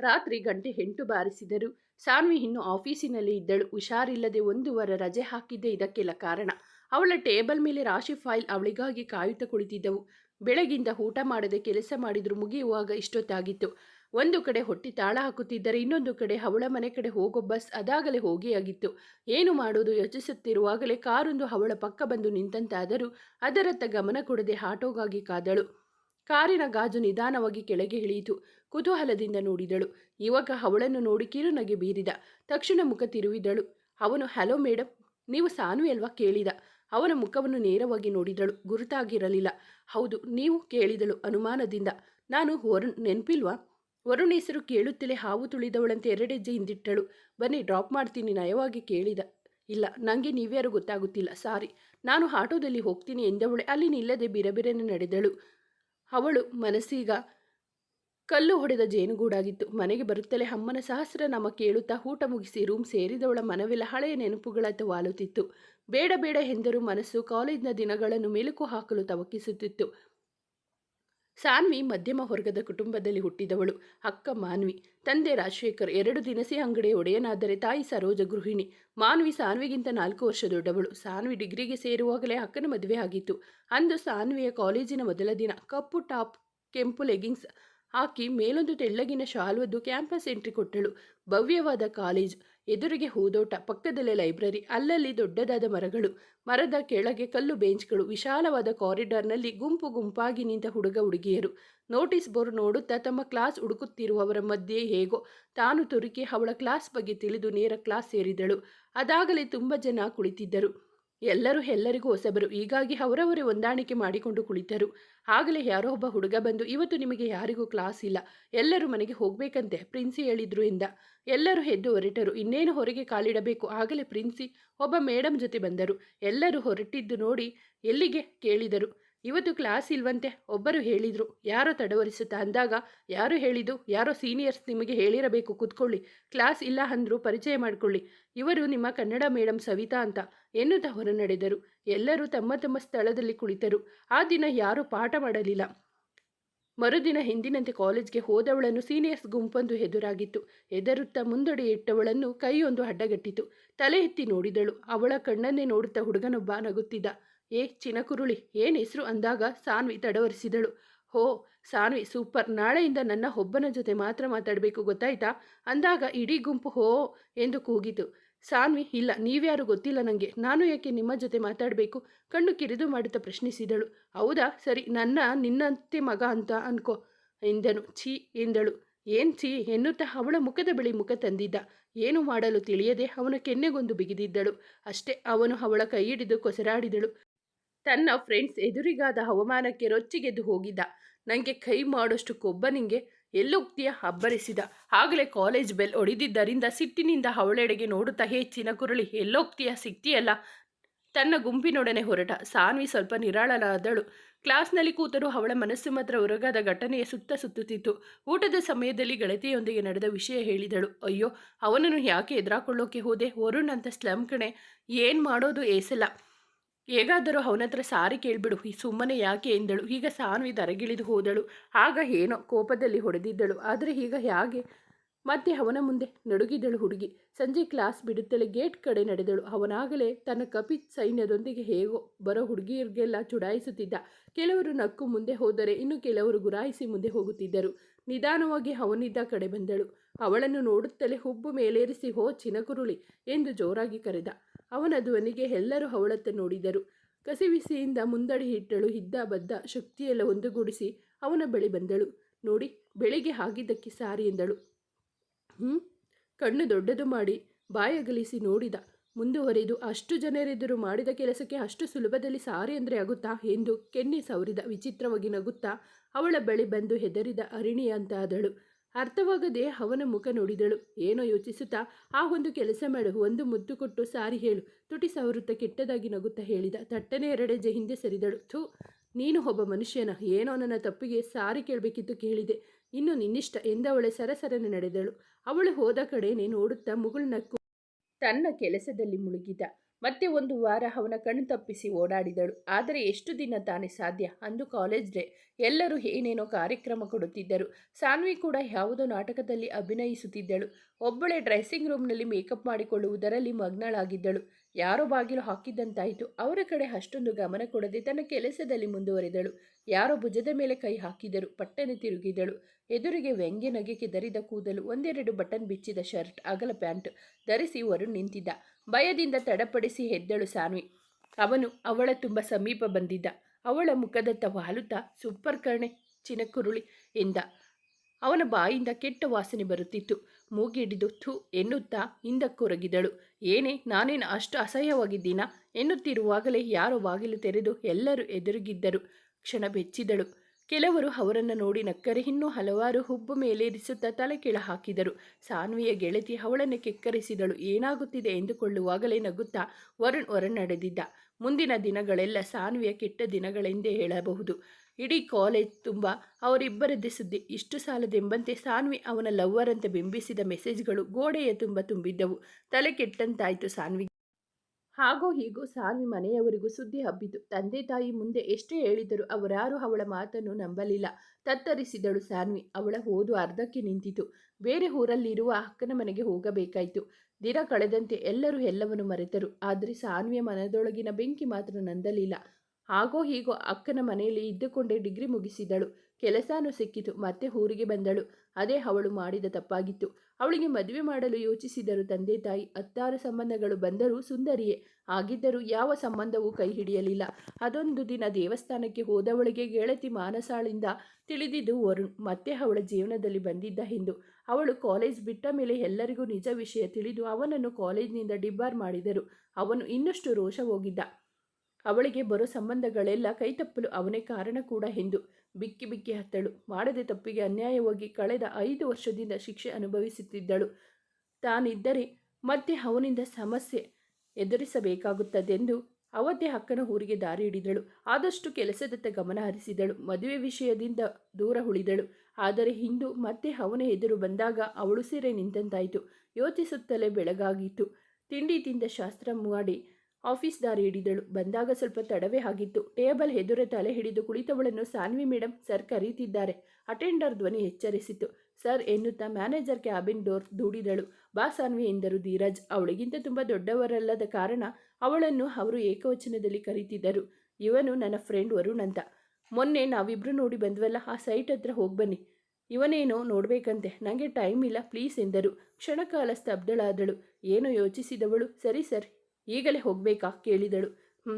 ರಾತ್ರಿ ಗಂಟೆ ಎಂಟು ಬಾರಿಸಿದರು. ಸಾನ್ವಿ ಇನ್ನು ಆಫೀಸಿನಲ್ಲಿ ಇದ್ದಳು. ಹುಷಾರಿಲ್ಲದೆ ಒಂದು ವಾರ ರಜೆ ಹಾಕಿದ್ದೇ ಇದಕ್ಕೆಲ್ಲ ಕಾರಣ. ಅವಳ ಟೇಬಲ್ ಮೇಲೆ ರಾಶಿ ಫೈಲ್ ಅವಳಿಗಾಗಿ ಕಾಯುತ್ತಾ ಕುಳಿತಿದ್ದವು. ಬೆಳಗಿಂದ ಊಟ ಮಾಡದೆ ಕೆಲಸ ಮಾಡಿದ್ರು ಮುಗಿಯುವಾಗ ಇಷ್ಟೊತ್ತಾಗಿತ್ತು. ಒಂದು ಕಡೆ ಹೊಟ್ಟಿ ತಾಳ ಹಾಕುತ್ತಿದ್ದರೆ ಇನ್ನೊಂದು ಕಡೆ ಅವಳ ಮನೆ ಕಡೆ ಹೋಗೋ ಬಸ್ ಅದಾಗಲೇ ಹೋಗಿಯಾಗಿತ್ತು. ಏನು ಮಾಡೋದು ಯೋಚಿಸುತ್ತಿರುವಾಗಲೇ ಕಾರೊಂದು ಅವಳ ಪಕ್ಕ ಬಂದು ನಿಂತಂತಾದರೂ ಅದರತ್ತ ಗಮನ ಕೊಡದೆ ಆಟೋಗಾಗಿ ಕಾದಳು. ಕಾರಿನ ಗಾಜು ನಿಧಾನವಾಗಿ ಕೆಳಗೆ ಇಳಿಯಿತು. ಕುತೂಹಲದಿಂದ ನೋಡಿದಳು. ಯುವಕ ಅವಳನ್ನು ನೋಡಿ ಕಿರುನಗೆ ಬೀರಿದ. ತಕ್ಷಣ ಮುಖ ತಿರುವಿದಳು. ಅವನು, ಹಲೋ ಮೇಡಮ್ ನೀವು ಸಾನು ಅಲ್ವಾ? ಕೇಳಿದ. ಅವನ ಮುಖವನ್ನು ನೇರವಾಗಿ ನೋಡಿದಳು. ಗುರುತಾಗಿರಲಿಲ್ಲ. ಹೌದು, ನೀವು? ಕೇಳಿದಳು ಅನುಮಾನದಿಂದ. ನಾನು ವರುಣ್, ನೆನಪಿಲ್ವಾ? ವರುಣ್ ಹೆಸರು ಕೇಳುತ್ತಲೇ ಹಾವು ತುಳಿದವಳಂತೆ ಎರಡೆಜ್ಜೆ ಹಿಂದಿಟ್ಟಳು. ಬನ್ನಿ, ಡ್ರಾಪ್ ಮಾಡ್ತೀನಿ, ನಯವಾಗಿ ಕೇಳಿದ. ಇಲ್ಲ ನನಗೆ ನೀವ್ಯಾರು ಗೊತ್ತಾಗುತ್ತಿಲ್ಲ, ಸಾರಿ. ನಾನು ಆಟೋದಲ್ಲಿ ಹೋಗ್ತೀನಿ ಎಂದವಳೆ, ಅಲ್ಲಿ ನಿಲ್ಲದೆ ಬಿರಬಿರನೆ ನಡೆದಳು. ಅವಳು ಮನಸ್ಸೀಗ ಕಲ್ಲು ಹೊಡೆದ ಜೇನುಗೂಡಾಗಿತ್ತು. ಮನೆಗೆ ಬರುತ್ತಲೇ ಅಮ್ಮನ ಸಹಸ್ರನಾಮ ಕೇಳುತ್ತಾ ಊಟ ಮುಗಿಸಿ ರೂಮ್ ಸೇರಿದವಳ ಮನವೆಲ್ಲ ಹಳೆಯ ನೆನಪುಗಳತ್ತ ವಾಲುತ್ತಿತ್ತು. ಬೇಡ ಬೇಡ ಎಂದರೂ ಮನಸ್ಸು ಕಾಲೇಜಿನ ದಿನಗಳನ್ನು ಮೆಲುಕು ಹಾಕಲು ತವಕಿಸುತ್ತಿತ್ತು. ಸಾನ್ವಿ ಮಧ್ಯಮ ವರ್ಗದ ಕುಟುಂಬದಲ್ಲಿ ಹುಟ್ಟಿದವಳು, ಅಕ್ಕ ಮಾನ್ವಿ. ತಂದೆ ರಾಜಶೇಖರ್ ಎರಡು ದಿನಸಿ ಅಂಗಡಿ ಒಡೆಯನಾದರೆ ತಾಯಿ ಸರೋಜ ಗೃಹಿಣಿ. ಮಾನ್ವಿ ಸಾನ್ವಿಗಿಂತ ನಾಲ್ಕು ವರ್ಷ ದೊಡ್ಡವಳು. ಸಾನ್ವಿ ಡಿಗ್ರಿಗೆ ಸೇರುವಾಗಲೇ ಅಕ್ಕನ ಮದುವೆ ಆಗಿತ್ತು. ಅಂದು ಸಾನ್ವಿಯ ಕಾಲೇಜಿನ ಮೊದಲ ದಿನ ಕಪ್ಪು ಟಾಪ್, ಕೆಂಪು ಲೆಗಿಂಗ್ಸ್ ಹಾಕಿ ಮೇಲೊಂದು ತೆಳ್ಳಗಿನ ಶಾಲ್ವದ್ದು ಕ್ಯಾಂಪಸ್ ಎಂಟ್ರಿ ಕೊಟ್ಟಳು. ಭವ್ಯವಾದ ಕಾಲೇಜ್. ಎದುರಿಗೆ ಹೂದೋಟ, ಪಕ್ಕದಲ್ಲೇ ಲೈಬ್ರರಿ, ಅಲ್ಲಲ್ಲಿ ದೊಡ್ಡದಾದ ಮರಗಳು, ಮರದ ಕೆಳಗೆ ಕಲ್ಲು ಬೆಂಚ್ಗಳು, ವಿಶಾಲವಾದ ಕಾರಿಡಾರ್ನಲ್ಲಿ ಗುಂಪು ಗುಂಪಾಗಿ ನಿಂತ ಹುಡುಗ ಹುಡುಗಿಯರು. ನೋಟಿಸ್ ಬೋರ್ಡ್ ನೋಡುತ್ತಾ ತಮ್ಮ ಕ್ಲಾಸ್ ಹುಡುಕುತ್ತಿರುವವರ ಮಧ್ಯೆ ಹೇಗೋ ತಾನು ತುರುಕಿ ಅವಳ ಕ್ಲಾಸ್ ಬಗ್ಗೆ ತಿಳಿದು ನೇರ ಕ್ಲಾಸ್ ಸೇರಿದಳು. ಅದಾಗಲೇ ತುಂಬ ಜನ ಕುಳಿತಿದ್ದರು. ಎಲ್ಲರೂ ಎಲ್ಲರಿಗೂ ಹೊಸಬರು. ಹೀಗಾಗಿ ಅವರವರೇ ಹೊಂದಾಣಿಕೆ ಮಾಡಿಕೊಂಡು ಕುಳಿತರು. ಆಗಲೇ ಯಾರೋ ಒಬ್ಬ ಹುಡುಗ ಬಂದು, ಇವತ್ತು ನಿಮಗೆ ಯಾರಿಗೂ ಕ್ಲಾಸ್ ಇಲ್ಲ. ಎಲ್ಲರೂ ಮನೆಗೆ ಹೋಗಬೇಕಂತೆ, ಪ್ರಿನ್ಸಿ ಹೇಳಿದ್ರು ಎಂದ. ಎಲ್ಲರೂ ಎದ್ದು ಹೊರಟರು. ಇನ್ನೇನು ಹೊರಗೆ ಕಾಲಿಡಬೇಕು? ಆಗಲೇ ಪ್ರಿನ್ಸಿ, ಒಬ್ಬ ಮೇಡಮ್ ಜೊತೆ ಬಂದರು. ಎಲ್ಲರೂ ಹೊರಟಿದ್ದು ನೋಡಿ ಎಲ್ಲಿಗೆ ಕೇಳಿದರು. ಇವತ್ತು ಕ್ಲಾಸ್ ಇಲ್ವಂತೆ, ಒಬ್ಬರು ಹೇಳಿದರು. ಯಾರೋ ತಡವರಿಸುತ್ತಾ ಅಂದಾಗ, ಯಾರು ಹೇಳಿದ್ದು? ಯಾರೋ ಸೀನಿಯರ್ಸ್ ನಿಮಗೆ ಹೇಳಿರಬೇಕು, ಕೂತ್ಕೊಳ್ಳಿ. ಕ್ಲಾಸ್ ಇಲ್ಲ ಅಂದರೂ ಪರಿಚಯ ಮಾಡಿಕೊಳ್ಳಿ. ಇವರು ನಿಮ್ಮ ಕನ್ನಡ ಮೇಡಮ್ ಸವಿತಾ ಅಂತ ಎನ್ನುತ್ತಾ ಹೊರ ನಡೆದರು ಎಲ್ಲರೂ ತಮ್ಮ ತಮ್ಮ ಸ್ಥಳದಲ್ಲಿ ಕುಳಿತರು. ಆ ದಿನ ಯಾರೂ ಪಾಠ ಮಾಡಲಿಲ್ಲ. ಮರುದಿನ ಹಿಂದಿನಂತೆ ಕಾಲೇಜ್ಗೆ ಹೋದವಳನ್ನು ಸೀನಿಯರ್ಸ್ ಗುಂಪೊಂದು ಎದುರಾಗಿತ್ತು. ಎದರುತ್ತಾ ಮುಂದಡಿ ಇಟ್ಟವಳನ್ನು ಕೈಯೊಂದು ಅಡ್ಡಗಟ್ಟಿತು. ತಲೆ ಎತ್ತಿ ನೋಡಿದಳು. ಅವಳ ಕಣ್ಣನ್ನೇ ನೋಡುತ್ತಾ ಹುಡುಗನೊಬ್ಬ ನಗುತ್ತಿದ್ದ. ಏ ಚಿನಕುರುಳಿ, ಏನು ಹೆಸರು ಅಂದಾಗ ಸಾನ್ವಿ ತಡವರಿಸಿದಳು. ಹೋ, ಸಾನ್ವಿ, ಸೂಪರ್. ನಾಳೆಯಿಂದ ನನ್ನ ಒಬ್ಬನ ಜೊತೆ ಮಾತ್ರ ಮಾತಾಡಬೇಕು, ಗೊತ್ತಾಯ್ತಾ? ಅಂದಾಗ ಇಡೀ ಗುಂಪು ಹೋ ಎಂದು ಕೂಗಿತು. ಸಾನ್ವಿ, ಇಲ್ಲ, ನೀವ್ಯಾರು ಗೊತ್ತಿಲ್ಲ ನನಗೆ ನಾನು ಯಾಕೆ ನಿಮ್ಮ ಜೊತೆ ಮಾತಾಡಬೇಕು? ಕಣ್ಣು ಕಿರಿದು ಮಾಡುತ್ತಾ ಪ್ರಶ್ನಿಸಿದಳು. ಹೌದಾ? ಸರಿ, ನನ್ನ, ನಿನ್ನಂತೆ ಮಗ ಅಂತ ಅನ್ಕೋ, ಎಂದನು. ಛೀ, ಎಂದಳು. ಏನ್ ಛೀ? ಎನ್ನುತ್ತಾ ಅವಳ ಮುಖದ ಬಳಿ ಮುಖ ತಂದಿದ್ದ. ಏನು ಮಾಡಲು ತಿಳಿಯದೆ ಅವನ ಕೆನ್ನೆಗೊಂದು ಬಿಗಿದಿದ್ದಳು. ಅಷ್ಟೇ, ಅವನು ಅವಳ ಕೈ ಹಿಡಿದು ಕೊಸರಾಡಿದಳು. ತನ್ನ ಫ್ರೆಂಡ್ಸ್ ಎದುರಿಗಾದ ಹವಾಮಾನಕ್ಕೆ ರೊಚ್ಚಿಗೆದ್ದು ಹೋಗಿದ್ದ. ನನಗೆ ಕೈ ಮಾಡೋಷ್ಟು ಕೊಬ್ಬ ನಿಂಗೆ ಎಲ್ಲೋಗ್ತೀಯ ಅಬ್ಬರಿಸಿದ. ಆಗಲೇ ಕಾಲೇಜ್ ಬೆಲ್ ಒಡಿದಿದ್ದರಿಂದ ಸಿಟ್ಟಿನಿಂದ ಅವಳೆಡೆಗೆ ನೋಡುತ್ತಾ ಹೆಚ್ಚಿನ ಕುರಳಿ, ಎಲ್ಲೋಗ್ತೀಯ, ಸಿಗ್ತೀಯಲ್ಲ? ತನ್ನ ಗುಂಪಿನೊಡನೆ ಹೊರಟ. ಸಾನ್ವಿ ಸ್ವಲ್ಪ ನಿರಾಳನಾದಳು. ಕ್ಲಾಸ್ನಲ್ಲಿ ಕೂತರೂ ಅವಳ ಮನಸ್ಸು ಮಾತ್ರ ಹೊರಗಾದ ಘಟನೆಯ ಸುತ್ತ ಸುತ್ತುತ್ತಿತ್ತು. ಊಟದ ಸಮಯದಲ್ಲಿ ಗೆಳತಿಯೊಂದಿಗೆ ನಡೆದ ವಿಷಯ ಹೇಳಿದಳು. ಅಯ್ಯೋ, ಅವನನ್ನು ಯಾಕೆ ಎದುರಾಕೊಳ್ಳೋಕೆ ಹೋದೆ? ವರುಣ್ ಅಂತ ಸ್ಲಂ ಕಣೆ. ಏನು ಮಾಡೋದು? ಏಸಲ್ಲ ಹೇಗಾದರೂ ಅವನತ್ರ ಸಾರಿ ಕೇಳಿಬಿಡು. ಈ ಸುಮ್ಮನೆ ಯಾಕೆ ಎಂದಳು. ಈಗ ಸಾನ್ವಿ ದರಗಿಳಿದು ಹೋದಳು. ಆಗ ಏನೋ ಕೋಪದಲ್ಲಿ ಹೊಡೆದಿದ್ದಳು. ಆದರೆ ಈಗ ಹೇಗೆ? ಮತ್ತೆ ಅವನ ಮುಂದೆ ನಡುಗಿದಳು ಹುಡುಗಿ. ಸಂಜೆ ಕ್ಲಾಸ್ ಬಿಡುತ್ತಲೇ ಗೇಟ್ ಕಡೆ ನಡೆದಳು. ಅವನಾಗಲೇ ತನ್ನ ಕಪಿ ಸೈನ್ಯದೊಂದಿಗೆ ಹೇಗೋ ಬರೋ ಹುಡುಗಿಯರಿಗೆಲ್ಲ ಚುಡಾಯಿಸುತ್ತಿದ್ದ. ಕೆಲವರು ನಕ್ಕು ಮುಂದೆ ಹೋದರೆ ಇನ್ನು ಕೆಲವರು ಗುರಾಯಿಸಿ ಮುಂದೆ ಹೋಗುತ್ತಿದ್ದರು. ನಿಧಾನವಾಗಿ ಅವನಿದ್ದ ಕಡೆ ಬಂದಳು. ಅವಳನ್ನು ನೋಡುತ್ತಲೇ ಹುಬ್ಬು ಮೇಲೇರಿಸಿ, ಹೋ ಚಿನಕುರುಳಿ ಎಂದು ಜೋರಾಗಿ ಕರೆದ. ಅವನ ಧ್ವನಿಗೆ ಎಲ್ಲರೂ ಅವಳತ್ತ ನೋಡಿದರು. ಕಸಿವಿಸಿಯಿಂದ ಮುಂದಡಿ ಇಟ್ಟಳು ಹಿದ್ದ ಬದ್ದ ಶಕ್ತಿಯೆಲ್ಲ ಒಂದುಗೂಡಿಸಿ ಅವನ ಬಳಿ ಬಂದಳು. ನೋಡಿ, ಬೆಳಿಗ್ಗೆ ಹಾಗಿದ್ದಕ್ಕೆ ಸಾರಿ ಎಂದಳು. ಹ್ಞೂ ಕಣ್ಣು ದೊಡ್ಡದು ಮಾಡಿ ಬಾಯಗಲಿಸಿ ನೋಡಿದ. ಮುಂದುವರಿದು ಅಷ್ಟು ಜನರೆದುರು ಮಾಡಿದ ಕೆಲಸಕ್ಕೆ ಅಷ್ಟು ಸುಲಭದಲ್ಲಿ ಸಾರಿ ಅಂದರೆ ಆಗುತ್ತಾ ಎಂದು ಕೆನ್ನೆ ಸವರಿದ, ವಿಚಿತ್ರವಾಗಿ ನಗುತ್ತಾ ಅವಳ ಬಳಿ ಬಂದು ಹೆದರಿದ ಅರಿಣಿ ಅಂತಾದಳು ಅರ್ಥವಾಗದೆ ಅವನ ಮುಖ ನೋಡಿದಳು. ಏನೋ ಯೋಚಿಸುತ್ತಾ ಆ ಒಂದು ಕೆಲಸ ಮಾಡು, ಒಂದು ಮುದ್ದು ಕೊಟ್ಟು ಸಾರಿ ಹೇಳು. ತುಟಿ ಸವರುತ್ತಾ ಕೆಟ್ಟದಾಗಿ ನಗುತ್ತಾ ಹೇಳಿದ. ತಟ್ಟನೆ ಎರಡೆಜೆ ಹಿಂದೆ ಸರಿದಳು. ಥೂ, ನೀನು ಒಬ್ಬ ಮನುಷ್ಯನ. ಏನೋ ನನ್ನ ತಪ್ಪಿಗೆ ಸಾರಿ ಕೇಳಬೇಕಿತ್ತು ಕೇಳಿದೆ. ಇನ್ನು ನಿನ್ನಿಷ್ಟ ಎಂದವಳೆ ಸರಸರನೆ ನಡೆದಳು. ಅವಳು ಹೋದ ಕಡೆನೆ ನೋಡುತ್ತಾ ಮುಗುಳು ನಕ್ಕು ತನ್ನ ಕೆಲಸದಲ್ಲಿ ಮುಳುಗಿದ. ಮತ್ತೆ ಒಂದು ವಾರ ಅವನ ಕಣ್ಣು ತಪ್ಪಿಸಿ ಓಡಾಡಿದಳು. ಆದರೆ ಎಷ್ಟು ದಿನ ತಾನೇ ಸಾಧ್ಯ? ಅಂದು ಕಾಲೇಜ್ ಡೇ ಎಲ್ಲರೂ ಏನೇನೋ ಕಾರ್ಯಕ್ರಮ ಕೊಡುತ್ತಿದ್ದರು. ಸಾನ್ವಿ ಕೂಡ ಯಾವುದೋ ನಾಟಕದಲ್ಲಿ ಅಭಿನಯಿಸುತ್ತಿದ್ದಳು. ಒಬ್ಬಳೇ ಡ್ರೆಸ್ಸಿಂಗ್ ರೂಮ್ನಲ್ಲಿ ಮೇಕಪ್ ಮಾಡಿಕೊಳ್ಳುವುದರಲ್ಲಿ ಮಗ್ನಳಾಗಿದ್ದಳು. ಯಾರೋ ಬಾಗಿಲು ಹಾಕಿದ್ದಂತಾಯಿತು. ಅವರ ಕಡೆ ಅಷ್ಟೊಂದು ಗಮನ ಕೊಡದೆ ತನ್ನ ಕೆಲಸದಲ್ಲಿ ಮುಂದುವರೆದಳು. ಯಾರೋ ಭುಜದ ಮೇಲೆ ಕೈ ಹಾಕಿದರು. ಪಟ್ಟನೆ ತಿರುಗಿದಳು. ಎದುರಿಗೆ ವ್ಯಂಗ್ಯ ನಗೆ ಕೆದರಿದ ಕೂದಲು ಒಂದೆರಡು ಬಟನ್ ಬಿಚ್ಚಿದ ಶರ್ಟ್, ಅಗಲ ಪ್ಯಾಂಟ್ ಧರಿಸಿ ವರುಣ್ ನಿಂತಿದ್ದ. ಭಯದಿಂದ ತಡಪಡಿಸಿ ಹೆದ್ದಳು ಸಾನ್ವಿ. ಅವನು ಅವಳ ತುಂಬ ಸಮೀಪ ಬಂದಿದ್ದ. ಅವಳ ಮುಖದತ್ತ ವಾಲುತ್ತಾ ಸೂಪರ್ ಕರ್ಣೆ, ಚಿನಕುರುಳಿ ಎಂದ. ಅವನ ಬಾಯಿಂದ ಕೆಟ್ಟ ವಾಸನೆ ಬರುತ್ತಿತ್ತು. ಮೂಗಿಡಿದು ಥು ಎನ್ನುತ್ತಾ ಹಿಂದಕ್ಕೊರಗಿದಳು. ಏನೇ, ನಾನೇನು ಅಷ್ಟು ಅಸಹ್ಯವಾಗಿದ್ದೀನಾ? ಎನ್ನುತ್ತಿರುವಾಗಲೇ ಯಾರೋ ಬಾಗಿಲು ತೆರೆದು ಎಲ್ಲರೂ ಎದುರುಗಿದ್ದರು. ಕ್ಷಣ ಬೆಚ್ಚಿದಳು. ಕೆಲವರು ಅವರನ್ನು ನೋಡಿ ನಕ್ಕರೆ ಇನ್ನೂ ಹಲವಾರು ಹುಬ್ಬು ಮೇಲೇರಿಸುತ್ತಾ ತಲೆ ಕೆಳ ಹಾಕಿದರು. ಸಾನ್ವಿಯ ಗೆಳತಿ ಅವಳನ್ನು ಕೆಕ್ಕರಿಸಿದಳು. ಏನಾಗುತ್ತಿದೆ ಎಂದುಕೊಳ್ಳುವಾಗಲೇ ನಗುತ್ತಾ ವರುಣ್ ಹೊರನಡೆದಿದ್ದ ಮುಂದಿನ ದಿನಗಳೆಲ್ಲ ಸಾನ್ವಿಯ ಕೆಟ್ಟ ದಿನಗಳೆಂದೇ ಹೇಳಬಹುದು. ಇಡೀ ಕಾಲೇಜ್ ತುಂಬ ಅವರಿಬ್ಬರದ್ದೇ ಸುದ್ದಿ. ಇಷ್ಟು ಸಾಲದೆಂಬಂತೆ ಸಾನ್ವಿ ಅವನ ಲವ್ವರ್ ಅಂತ ಬಿಂಬಿಸಿದ ಮೆಸೇಜ್ಗಳು ಗೋಡೆಯ ತುಂಬ ತುಂಬಿದ್ದವು. ತಲೆ ಕೆಟ್ಟಂತಾಯಿತು ಸಾನ್ವಿ ಹಾಗೋ ಹೀಗೋ ಸಾನ್ವಿ ಮನೆಯವರಿಗೂ ಸುದ್ದಿ ಹಬ್ಬಿತು. ತಂದೆ ತಾಯಿ ಮುಂದೆ ಎಷ್ಟೇ ಹೇಳಿದರೂ ಅವರಾರು ಅವಳ ಮಾತನ್ನು ನಂಬಲಿಲ್ಲ. ತತ್ತರಿಸಿದಳು ಸಾನ್ವಿ. ಅವಳ ಓದು ಅರ್ಧಕ್ಕೆ ನಿಂತಿತು. ಬೇರೆ ಊರಲ್ಲಿರುವ ಅಕ್ಕನ ಮನೆಗೆ ಹೋಗಬೇಕಾಯಿತು. ದಿನ ಕಳೆದಂತೆ ಎಲ್ಲರೂ ಎಲ್ಲವನ್ನು ಮರೆತರು. ಆದರೆ ಸಾನ್ವಿಯ ಮನದೊಳಗಿನ ಬೆಂಕಿ ಮಾತ್ರ ನಂದಲಿಲ್ಲ. ಹಾಗೋ ಹೀಗೋ ಅಕ್ಕನ ಮನೆಯಲ್ಲಿ ಇದ್ದುಕೊಂಡೇ ಡಿಗ್ರಿ ಮುಗಿಸಿದಳು. ಕೆಲಸನೂ ಸಿಕ್ಕಿತು, ಮತ್ತೆ ಊರಿಗೆ ಬಂದಳು. ಅದೇ ಅವಳು ಮಾಡಿದ ತಪ್ಪಾಗಿತ್ತು. ಅವಳಿಗೆ ಮದುವೆ ಮಾಡಲು ಯೋಚಿಸಿದರು ತಂದೆ ತಾಯಿ. ಹತ್ತಾರು ಸಂಬಂಧಗಳು ಬಂದರೂ ಸುಂದರಿಯೇ. ಆಗಿದ್ದರೂ ಯಾವ ಸಂಬಂಧವೂ ಕೈ ಹಿಡಿಯಲಿಲ್ಲ. ಅದೊಂದು ದಿನ ದೇವಸ್ಥಾನಕ್ಕೆ ಹೋದವಳಿಗೆ ಗೆಳತಿ ಮಾನಸಾಳಿಂದ ತಿಳಿದಿದ್ದು ವರುಣ್, ಮತ್ತೆ ಅವಳ ಜೀವನದಲ್ಲಿ ಬಂದಿದ್ದ ಎಂದು ಅವಳು ಕಾಲೇಜ್ ಬಿಟ್ಟ ಮೇಲೆ ಎಲ್ಲರಿಗೂ ನಿಜ ವಿಷಯ ತಿಳಿದು ಅವನನ್ನು ಕಾಲೇಜಿನಿಂದ ಡಿಬ್ಬಾರ್ ಮಾಡಿದರು. ಅವನು ಇನ್ನಷ್ಟು ರೋಷ ಹೋಗಿದ್ದ. ಅವಳಿಗೆ ಬರೋ ಸಂಬಂಧಗಳೆಲ್ಲ ಕೈತಪ್ಪಲು ಅವನೇ ಕಾರಣ ಕೂಡ ಎಂದು ಬಿಕ್ಕಿ ಬಿಕ್ಕಿ ಹತ್ತಳು. ಮಾಡದೆ ತಪ್ಪಿಗೆ ಅನ್ಯಾಯವಾಗಿ ಕಳೆದ ಐದು ವರ್ಷದಿಂದ ಶಿಕ್ಷೆ ಅನುಭವಿಸುತ್ತಿದ್ದಳು. ತಾನಿದ್ದರೆ ಮತ್ತೆ ಅವನಿಂದ ಸಮಸ್ಯೆ ಎದುರಿಸಬೇಕಾಗುತ್ತದೆಂದು ಅವತ್ತೇ ಅಕ್ಕನ ಊರಿಗೆ ದಾರಿ ಹಿಡಿದಳು. ಆದಷ್ಟು ಕೆಲಸದತ್ತ ಗಮನ ಹರಿಸಿದಳು. ಮದುವೆ ವಿಷಯದಿಂದ ದೂರ ಉಳಿದಳು. ಆದರೆ ಹಿಂದೂ ಮತ್ತೆ ಅವನ ಎದುರು ಬಂದಾಗ ಅವಳು ಸೀರೆ ನಿಂತಂತಾಯಿತು. ಯೋಚಿಸುತ್ತಲೇ ಬೆಳಗಾಗಿತ್ತು. ತಿಂಡಿ ತಿಂದ ಶಾಸ್ತ್ರ ಮಾಡಿ ಆಫೀಸ್ ದಾರಿ ಹಿಡಿದಳು. ಬಂದಾಗ ಸ್ವಲ್ಪ ತಡವೇ ಆಗಿತ್ತು. ಟೇಬಲ್ ಎದುರೇ ತಲೆ ಹಿಡಿದು ಕುಳಿತವಳನ್ನು ಸಾನ್ವಿ ಮೇಡಮ್ ಸರ್ ಕರೀತಿದ್ದಾರೆ. ಅಟೆಂಡರ್ ಧ್ವನಿ ಎಚ್ಚರಿಸಿತು. ಸರ್ ಎನ್ನುತ್ತಾ ಮ್ಯಾನೇಜರ್ ಕ್ಯಾಬಿನ್ ಡೋರ್ ದೂಡಿದಳು. ಬಾ ಸಾನ್ವಿ ಎಂದರು ಧೀರಜ್. ಅವಳಿಗಿಂತ ತುಂಬ ದೊಡ್ಡವರಲ್ಲದ ಕಾರಣ ಅವಳನ್ನು ಅವರು ಏಕವಚನದಲ್ಲಿ ಕರೀತಿದ್ದರು. ಇವನು ನನ್ನ ಫ್ರೆಂಡ್ ವರುಣ್ ಅಂತ. ಮೊನ್ನೆ ನಾವಿಬ್ರು ನೋಡಿ ಬಂದ್ವಲ್ಲ, ಆ ಸೈಟ್ ಹತ್ರ ಹೋಗಿ ಬನ್ನಿ. ಇವನೇನೋ ನೋಡಬೇಕಂತೆ. ನನಗೆ ಟೈಮ್ ಇಲ್ಲ, ಪ್ಲೀಸ್ ಎಂದರು. ಕ್ಷಣಕಾಲ ಸ್ತಬ್ಧಳಾದಳು. ಏನೋ ಯೋಚಿಸಿದವಳು? ಸರಿ ಸರ್ ಈಗಲೇ ಹೋಗಬೇಕಾ? ಕೇಳಿದಳು. ಹ್ಞೂ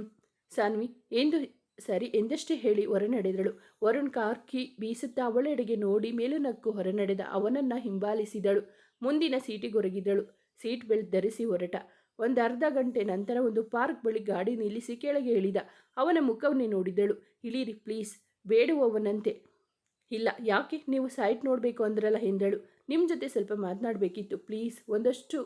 ಸಾನ್ವಿ, ಎಂದು ಸರಿ ಎಂದಷ್ಟೇ ಹೇಳಿ ಹೊರನಡೆದಳು. ವರುಣ್ ಕಾರ್ ಕಿ ಬೀಸುತ್ತಾ ಅವಳೆಡೆಗೆ ನೋಡಿ ಮೇಲುನಕ್ಕು ಹೊರನಡೆದ ಅವನನ್ನು ಹಿಂಬಾಲಿಸಿದಳು. ಮುಂದಿನ ಸೀಟಿಗೊರಗಿದಳು. ಸೀಟ್ ಬೆಲ್ಟ್ ಧರಿಸಿ ಹೊರಟ. ಒಂದು ಅರ್ಧ ಗಂಟೆ ನಂತರ ಒಂದು ಪಾರ್ಕ್ ಬಳಿ ಗಾಡಿ ನಿಲ್ಲಿಸಿ ಕೆಳಗೆ ಇಳಿದ. ಅವನ ಮುಖವನ್ನೇ ನೋಡಿದಳು. ಇಳೀರಿ ಪ್ಲೀಸ್, ಬೇಡುವವನಂತೆ. ಇಲ್ಲ, ಯಾಕೆ? ನೀವು ಸೈಟ್ ನೋಡಬೇಕು ಅಂದ್ರಲ್ಲ ಎಂದಳು. ನಿಮ್ಮ ಜೊತೆ ಸ್ವಲ್ಪ ಮಾತನಾಡಬೇಕಿತ್ತು. ಪ್ಲೀಸ್, ಒಂದಷ್ಟು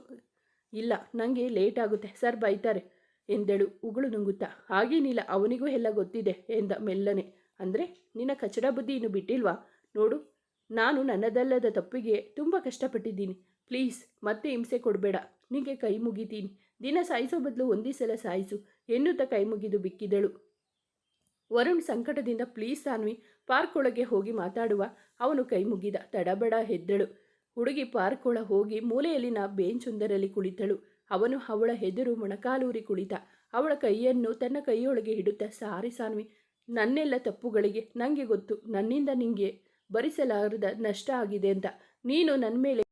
ಇಲ್ಲ ನನಗೆ ಲೇಟ್ ಆಗುತ್ತೆ, ಸರ್ ಬೈತಾರೆ. ಎಂದಳು, ಉಗುಳು ನುಂಗುತ್ತಾ. ಹಾಗೇನಿಲ್ಲ ಅವನಿಗೂ ಎಲ್ಲ ಗೊತ್ತಿದೆ ಎಂದ ಮೆಲ್ಲನೆ. ಅಂದರೆ, ನಿನ್ನ ಕಚಡ ಬುದ್ಧಿ ಇನ್ನು ಬಿಟ್ಟಿಲ್ವಾ? ನೋಡು, ನಾನು ನನ್ನದಲ್ಲದ ತಪ್ಪಿಗೆ ತುಂಬ ಕಷ್ಟಪಟ್ಟಿದ್ದೀನಿ. ಪ್ಲೀಸ್, ಮತ್ತೆ ಹಿಂಸೆ ಕೊಡಬೇಡ. ನಿನಗೆ ಕೈ ಮುಗಿತೀನಿ. ದಿನ ಸಾಯಿಸೋ ಬದಲು ಒಂದೇ ಸಲ ಸಾಯಿಸು, ಎನ್ನುತ್ತ ಕೈ ಮುಗಿದು ಬಿಕ್ಕಿದಳು. ವರುಣ್ ಸಂಕಟದಿಂದ, ಪ್ಲೀಸ್, ಸಾನ್ವಿ, ಪಾರ್ಕ್ ಒಳಗೆ ಹೋಗಿ ಮಾತಾಡುವ. ಅವನು ಕೈ ಮುಗಿದ, ತಡಬಡ ಎದ್ದಳು ಹುಡುಗಿ ಪಾರ್ಕ್ ಒಳ ಹೋಗಿ ಮೂಲೆಯಲ್ಲಿನ ಬೇಂಚೊಂದರಲ್ಲಿ ಕುಳಿತಳು. ಅವನು ಅವಳ ಹೆದರು ಮೊಣಕಾಲೂರಿ ಕುಳಿತ. ಅವಳ ಕೈಯನ್ನು ತನ್ನ ಕೈಯೊಳಗೆ ಹಿಡುತ್ತಾ, ಸಾರಿ ಸಾನ್ವಿ, ನನ್ನೆಲ್ಲ ತಪ್ಪುಗಳಿಗೆ ನನಗೆ ಗೊತ್ತು. ನನ್ನಿಂದ ನಿಂಗೆ ಭರಿಸಲಾರದ ನಷ್ಟ ಆಗಿದೆ ಅಂತ. ನೀನು ನನ್ನ ಮೇಲೆ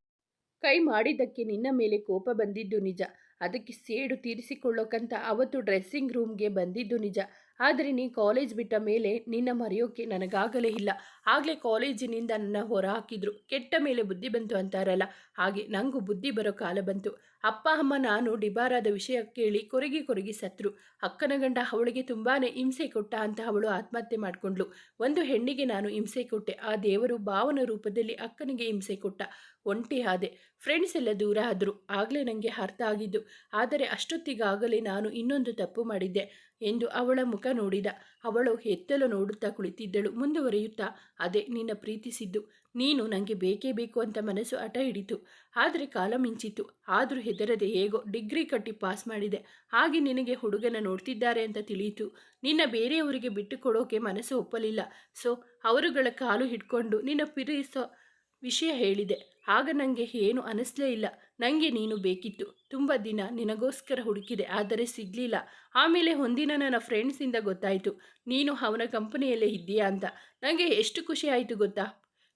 ಕೈ ಮಾಡಿದ್ದಕ್ಕೆ ನಿನ್ನ ಮೇಲೆ ಕೋಪ ಬಂದಿದ್ದು ನಿಜ. ಅದಕ್ಕೆ ಸೇಡು ತೀರಿಸಿಕೊಳ್ಳೋಕ್ಕಂತ ಅವತ್ತು ಡ್ರೆಸ್ಸಿಂಗ್ ರೂಮ್ಗೆ ಬಂದಿದ್ದು ನಿಜ. ಆದರೆ ನೀ ಕಾಲೇಜ್ ಬಿಟ್ಟ ಮೇಲೆ ನಿನ್ನ ಮರೆಯೋಕೆ ನನಗಾಗಲೇ ಇಲ್ಲ. ಆಗಲೇ ಕಾಲೇಜಿನಿಂದ ನನ್ನ ಹೊರ ಹಾಕಿದ್ರು. ಕೆಟ್ಟ ಮೇಲೆ ಬುದ್ಧಿ ಬಂತು ಅಂತಾರಲ್ಲ, ಹಾಗೆ ನನಗೂ ಬುದ್ಧಿ ಬರೋ ಕಾಲ ಬಂತು. ಅಪ್ಪ, ಅಮ್ಮ, ನಾನು ಡಿಬಾರಾದ ವಿಷಯ ಕೇಳಿ ಕೊರಗಿ ಕೊರಗಿ ಸತ್ರು. ಅಕ್ಕನ ಗಂಡ ಅವಳಿಗೆ ತುಂಬಾ ಹಿಂಸೆ ಕೊಟ್ಟ ಅಂತ ಅವಳು ಆತ್ಮಹತ್ಯೆ ಮಾಡಿಕೊಂಡ್ಳು. ಒಂದು ಹೆಣ್ಣಿಗೆ ನಾನು ಹಿಂಸೆ ಕೊಟ್ಟೆ. ಆ ದೇವರು ಭಾವನ ರೂಪದಲ್ಲಿ ಅಕ್ಕನಿಗೆ ಹಿಂಸೆ ಕೊಟ್ಟ. ಒಂಟಿ ಆದೆ. ಫ್ರೆಂಡ್ಸ್ ಎಲ್ಲ ದೂರ ಆದರು. ಆಗಲೇ ನನಗೆ ಅರ್ಥ ಆಗಿದ್ದು. ಆದರೆ ಅಷ್ಟೊತ್ತಿಗಾಗಲೇ ನಾನು ಇನ್ನೊಂದು ತಪ್ಪು ಮಾಡಿದ್ದೆ ಎಂದು ಅವಳ ಮುಖ ನೋಡಿದ. ಅವಳು ಎತ್ತಲು ನೋಡುತ್ತಾ ಕುಳಿತಿದ್ದಳು. ಮುಂದುವರಿಯುತ್ತಾ, ಅದೇ, ನಿನ್ನ ಪ್ರೀತಿಸಿದ್ದು. ನೀನು ನನಗೆ ಬೇಕೇ ಬೇಕು ಅಂತ ಮನಸ್ಸು ಹಠ ಹಿಡಿತು. ಆದರೆ ಕಾಲ ಮಿಂಚಿತು ಆದರೂ ಹೆದರದೆ ಹೇಗೋ ಡಿಗ್ರಿ ಕಟ್ಟಿ ಪಾಸ್ ಮಾಡಿದೆ. ಹಾಗೆ ನಿನಗೆ ಹುಡುಗನ ನೋಡ್ತಿದ್ದಾರೆ ಅಂತ ತಿಳಿಯಿತು. ನಿನ್ನ ಬೇರೆಯವರಿಗೆ ಬಿಟ್ಟು ಕೊಡೋಕೆ ಮನಸ್ಸು ಒಪ್ಪಲಿಲ್ಲ. ಸೊ, ಅವರುಗಳ ಕಾಲು ಹಿಡ್ಕೊಂಡು, ನಿನ್ನ ಪ್ರೀತಿಸೋ ವಿಷಯ ಹೇಳಿದೆ. ಆಗ ನನಗೆ ಏನು ಅನಿಸ್ಲೇ ಇಲ್ಲ. ನನಗೆ ನೀನು ಬೇಕಿತ್ತು. ತುಂಬ ದಿನ ನಿನಗೋಸ್ಕರ ಹುಡುಕಿದೆ. ಆದರೆ ಸಿಗಲಿಲ್ಲ. ಆಮೇಲೆ ಒಂದಿನ ನನ್ನ ಫ್ರೆಂಡ್ಸಿಂದ ಗೊತ್ತಾಯಿತು. ನೀನು ಅವನ ಕಂಪನಿಯಲ್ಲೇ ಇದ್ದೀಯಾ ಅಂತ. ನನಗೆ ಎಷ್ಟು ಖುಷಿ ಆಯಿತು ಗೊತ್ತಾ?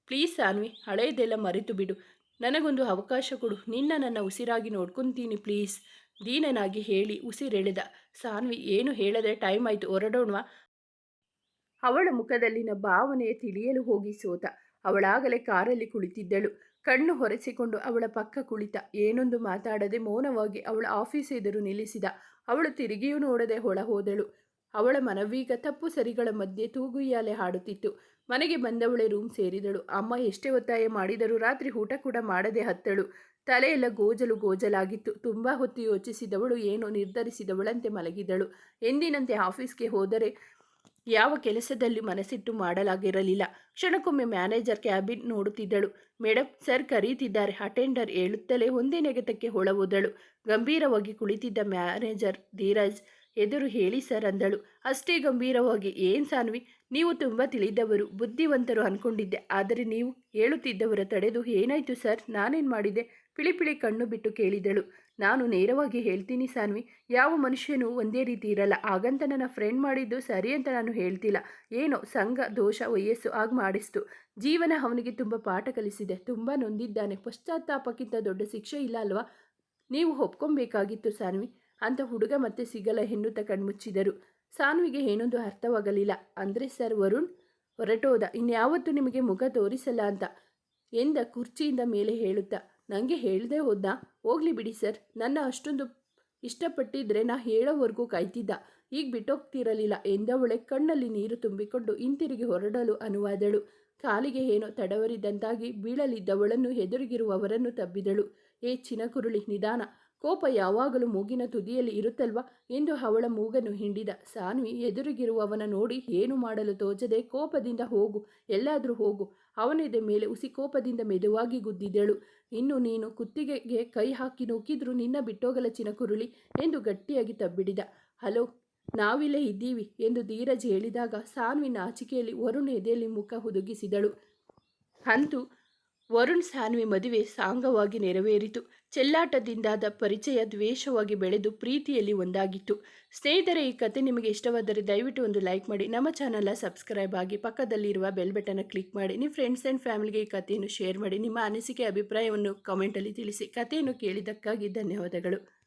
ಪ್ಲೀಸ್ ಸಾನ್ವಿ ಹಳೆಯದೆಲ್ಲ ಮರೆತು ಬಿಡು. ನನಗೊಂದು ಅವಕಾಶ ಕೊಡು. ನಿನ್ನ ನನ್ನ ಉಸಿರಾಗಿ ನೋಡ್ಕೊತೀನಿ ಪ್ಲೀಸ್. ದೀನನಾಗಿ ಹೇಳಿ ಉಸಿರೆಳೆದ. ಸಾನ್ವಿ, ಏನು ಹೇಳದೆ? ಟೈಮ್ ಆಯಿತು. ಹೊರಡೋಣವಾ? ಅವಳ ಮುಖದಲ್ಲಿನ ಭಾವನೆ ತಿಳಿಯಲು ಹೋಗಿ ಸೋತ. ಅವಳಾಗಲೇ ಕಾರಲ್ಲಿ ಕುಳಿತಿದ್ದಳು. ಕಣ್ಣು ಹೊರೆಸಿಕೊಂಡು ಅವಳ ಪಕ್ಕ ಕುಳಿತ. ಏನೊಂದು ಮಾತಾಡದೆ ಮೌನವಾಗಿ ಅವಳ ಆಫೀಸ್ ಎದುರು ನಿಲ್ಲಿಸಿದ. ಅವಳು ತಿರುಗಿಯೂ ನೋಡದೆ ಹೊಳ ಹೋದಳು ಅವಳ ಮನವೀಗ ತಪ್ಪು ಸರಿಗಳ ಮಧ್ಯೆ ತೂಗುಯ್ಯಾಲೆ ಹಾಡುತ್ತಿತ್ತು. ಮನೆಗೆ ಬಂದವಳೆ ರೂಮ್ ಸೇರಿದಳು. ಅಮ್ಮ ಎಷ್ಟೇ ಒತ್ತಾಯ ಮಾಡಿದರೂ ರಾತ್ರಿ ಊಟ ಕೂಡ ಮಾಡದೆ ಹತ್ತಳು. ತಲೆಯೆಲ್ಲ ಗೋಜಲು ಗೋಜಲಾಗಿತ್ತು. ತುಂಬ ಹೊತ್ತು ಯೋಚಿಸಿದವಳು ಏನೋ ನಿರ್ಧರಿಸಿದವಳಂತೆ ಮಲಗಿದಳು. ಎಂದಿನಂತೆ ಆಫೀಸ್ಗೆ ಹೋದರೆ ಯಾವ ಕೆಲಸದಲ್ಲಿ ಮನಸ್ಸಿಟ್ಟು ಮಾಡಲಾಗಿರಲಿಲ್ಲ. ಕ್ಷಣಕ್ಕೊಮ್ಮೆ ಮ್ಯಾನೇಜರ್ ಕ್ಯಾಬಿನ್ ನೋಡುತ್ತಿದ್ದಳು. ಮೇಡಮ್ ಸರ್ ಕರೀತಿದ್ದಾರೆ. ಅಟೆಂಡರ್ ಹೇಳುತ್ತಲೇ ಒಂದೇ ನೆಗೆತಕ್ಕೆ ಹೊಳವುದಳು. ಗಂಭೀರವಾಗಿ ಕುಳಿತಿದ್ದ ಮ್ಯಾನೇಜರ್ ಧೀರಜ್, ಎದುರು ಹೇಳಿ ಸರ್ ಅಂದಳು. ಅಷ್ಟೇ ಗಂಭೀರವಾಗಿ. ಏನ್ ಸಾನ್ವಿ? ನೀವು ತುಂಬ ತಿಳಿದವರು. ಬುದ್ಧಿವಂತರು ಅನ್ಕೊಂಡಿದ್ದೆ. ಆದರೆ ನೀವು ಹೇಳುತ್ತಿದ್ದವರ ತಡೆದು ಏನಾಯ್ತು ಸರ್? ನಾನೇನು ಮಾಡಿದೆ? ಪಿಳಿಪಿಳಿ ಕಣ್ಣು ಬಿಟ್ಟು ಕೇಳಿದಳು. ನಾನು ನೇರವಾಗಿ ಹೇಳ್ತೀನಿ ಸಾನ್ವಿ, ಯಾವ ಮನುಷ್ಯನೂ ಒಂದೇ ರೀತಿ ಇರಲ್ಲ. ಹಾಗಂತ ನನ್ನ ಫ್ರೆಂಡ್ ಮಾಡಿದ್ದು ಸರಿ ಅಂತ ನಾನು ಹೇಳ್ತಿಲ್ಲ. ಏನೋ ಸಂಘ, ದೋಷ, ವಯಸ್ಸು ಆಗಿ ಮಾಡಿಸ್ತು. ಜೀವನ ಅವನಿಗೆ ತುಂಬ ಪಾಠ ಕಲಿಸಿದೆ. ತುಂಬ ನೊಂದಿದ್ದಾನೆ. ಪಶ್ಚಾತ್ತಾಪಕ್ಕಿಂತ ದೊಡ್ಡ ಶಿಕ್ಷೆ ಇಲ್ಲ ಅಲ್ವಾ? ನೀವು ಒಪ್ಕೊಬೇಕಾಗಿತ್ತು ಸಾನ್ವಿ. ಅಂತ ಹುಡುಗ ಮತ್ತೆ ಸಿಗಲ ಹೆಣ್ಣುತ್ತ ಕಣ್ಮುಚ್ಚಿದರು. ಸಾನ್ವಿಗೆ ಏನೊಂದು ಅರ್ಥವಾಗಲಿಲ್ಲ. ಅಂದರೆ ಸರ್ ವರುಣ್ ಹೊರಟೋದ. ಇನ್ಯಾವತ್ತೂ ನಿಮಗೆ ಮುಖ ತೋರಿಸಲ್ಲ ಅಂತ ಎಂದ ಕುರ್ಚಿಯಿಂದ ಮೇಲೆ ಹೇಳುತ್ತಾ ನನಗೆ ಹೇಳದೆ ಹೋದ ಹೋಗ್ಲಿ ಬಿಡಿ ಸರ್. ನನ್ನ ಅಷ್ಟೊಂದು ಇಷ್ಟಪಟ್ಟಿದ್ರೆ ನಾ ಹೇಳೋವರೆಗೂ ಕಾಯ್ತಿದ್ದ. ಈಗ ಬಿಟ್ಟೋಗ್ತಿರಲಿಲ್ಲ. ಎಂದವಳೆ ಕಣ್ಣಲ್ಲಿ ನೀರು ತುಂಬಿಕೊಂಡು ಹಿಂತಿರುಗಿ ಹೊರಡಲು ಅನುವಾದಳು. ಕಾಲಿಗೆ ಏನೋ ತಡವರಿದ್ದಂತಾಗಿ ಬೀಳಲಿದ್ದವಳನ್ನು ಹೆದುರಿಗಿರುವವರನ್ನು ತಬ್ಬಿದಳು. ಏ, ಚಿನಕುರುಳಿ, ನಿಧಾನ. ಕೋಪ ಯಾವಾಗಲೂ ಮೂಗಿನ ತುದಿಯಲ್ಲಿ ಇರುತ್ತಲ್ವಾ? ಎಂದು ಅವಳ ಮೂಗನ್ನು ಹಿಂಡಿದ. ಸಾನ್ವಿ ಎದುರಿಗಿರುವವನ ನೋಡಿ ಏನು ಮಾಡಲು ತೋಚದೆ ಕೋಪದಿಂದ ಹೋಗು. ಎಲ್ಲಾದರೂ ಹೋಗು. ಅವನೆದೆ ಮೇಲೆ ಉಸಿ ಕೋಪದಿಂದ ಮೆದುವಾಗಿ ಗುದ್ದಿದಳು. ಇನ್ನು ನೀನು ಕುತ್ತಿಗೆಗೆ ಕೈ ಹಾಕಿ ನೂಕಿದ್ರೂ ನಿನ್ನ ಬಿಟ್ಟೋಗಲ ಚಿನಕುರುಳಿ ಎಂದು ಗಟ್ಟಿಯಾಗಿ ತಬ್ಬಿಡಿದ. ಹಲೋ, ನಾವಿಲ್ಲೇ ಇದ್ದೀವಿ ಎಂದು ಧೀರಜ್ ಹೇಳಿದಾಗ ಸಾನ್ವಿನ ಆಚಿಕೆಯಲ್ಲಿ ವರುಣ್ ಎದೆಯಲ್ಲಿ ಮುಖ ಹುದುಗಿಸಿದಳು. ಅಂತೂ ವರುಣ್ ಸಾನ್ವಿ ಮದುವೆ ಸಾಂಗವಾಗಿ ನೆರವೇರಿತು. ಚೆಲ್ಲಾಟದಿಂದಾದ ಪರಿಚಯ ದ್ವೇಷವಾಗಿ ಬೆಳೆದು ಪ್ರೀತಿಯಲ್ಲಿ ಒಂದಾಗಿತ್ತು. ಸ್ನೇಹಿತರೆ, ಈ ಕತೆ ನಿಮಗೆ ಇಷ್ಟವಾದರೆ ದಯವಿಟ್ಟು ಒಂದು ಲೈಕ್ ಮಾಡಿ. ನಮ್ಮ ಚಾನಲ್ನ ಸಬ್ಸ್ಕ್ರೈಬ್ ಆಗಿ ಪಕ್ಕದಲ್ಲಿರುವ ಬೆಲ್ ಬಟನ್ನ ಕ್ಲಿಕ್ ಮಾಡಿ. ನಿಮ್ಮ ಫ್ರೆಂಡ್ಸ್ ಆ್ಯಂಡ್ ಫ್ಯಾಮಿಲಿಗೆ ಈ ಕಥೆಯನ್ನು ಶೇರ್ ಮಾಡಿ. ನಿಮ್ಮ ಅನಿಸಿಕೆ, ಅಭಿಪ್ರಾಯವನ್ನು ಕಮೆಂಟಲ್ಲಿ ತಿಳಿಸಿ. ಕಥೆಯನ್ನು ಕೇಳಿದ್ದಕ್ಕಾಗಿ ಧನ್ಯವಾದಗಳು.